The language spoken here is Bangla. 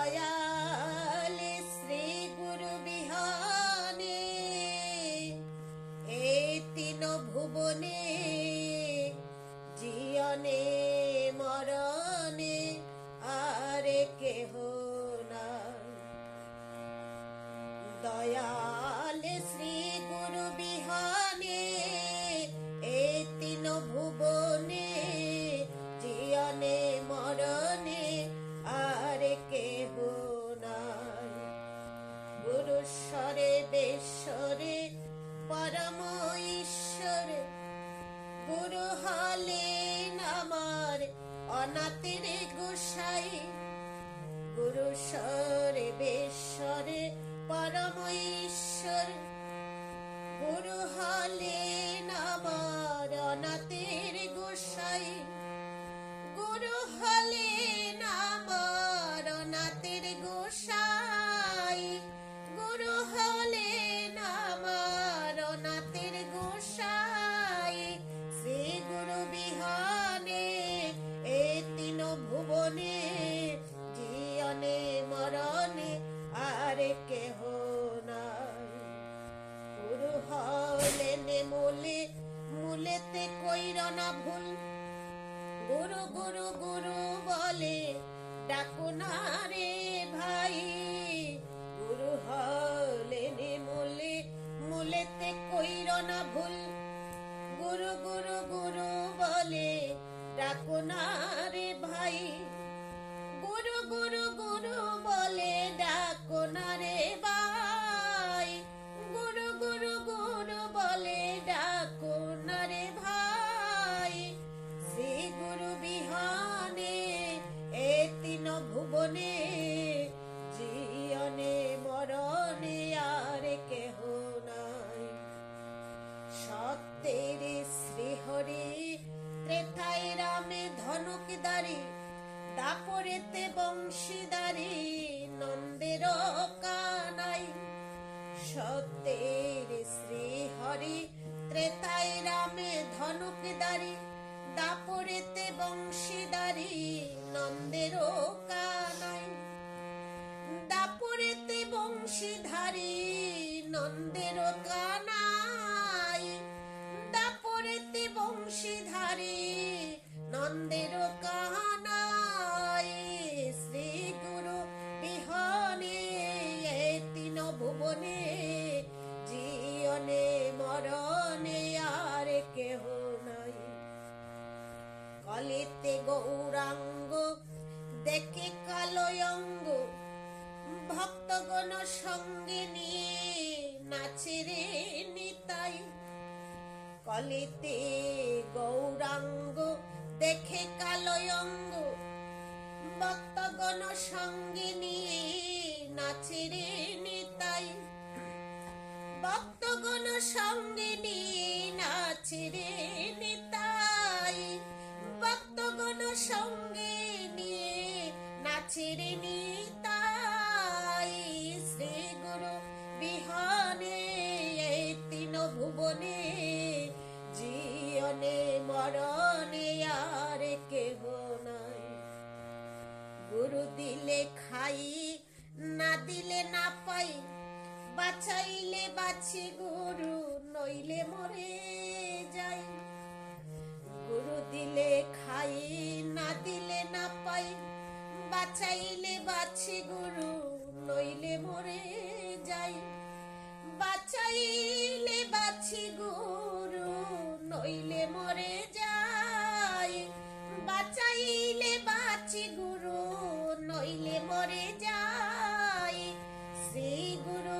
দয়ালে শ্রী গুরু বিহানে এই তিন ভুবনে জিয়নে মরণে আরে কেহ না দয়ালে অনাথের গোসাই গুরু স্বরে বেশ্বরে পরম ঈশ্বর গুরু হলে আমার। গুরু গুরু বলে ডাকো দাপরেতে বংশীদারি নন্দের কানাই। সত্যের শ্রী হরি ত্রেতাই রামে ধনুকদারি দাপরেতে বংশীদারি নন্দের কানাই। দাপরেতে বংশীধারী নন্দের কানাই। দাপরেতে বংশীধারী নন্দের কানাই কলিতে গৌরাঙ্গ দেখে কালয়ঙ্গ। ভক্তগণ সঙ্গে নিয়ে নাচে রে নিতাই। কলিতে গৌরাঙ্গ দেখে কালয়ঙ্গ। দিলে খাই, না দিলে না পাই। বাঁচাইলে বাছি গুরু, নইলে মরে যাই। গুরু দিলে খাই, না দিলে না পাই। বাঁচাইলে বাছি গুরু, নইলে মরে যাই। বাঁচাইলে বাছি গুরু শ্রী গুরু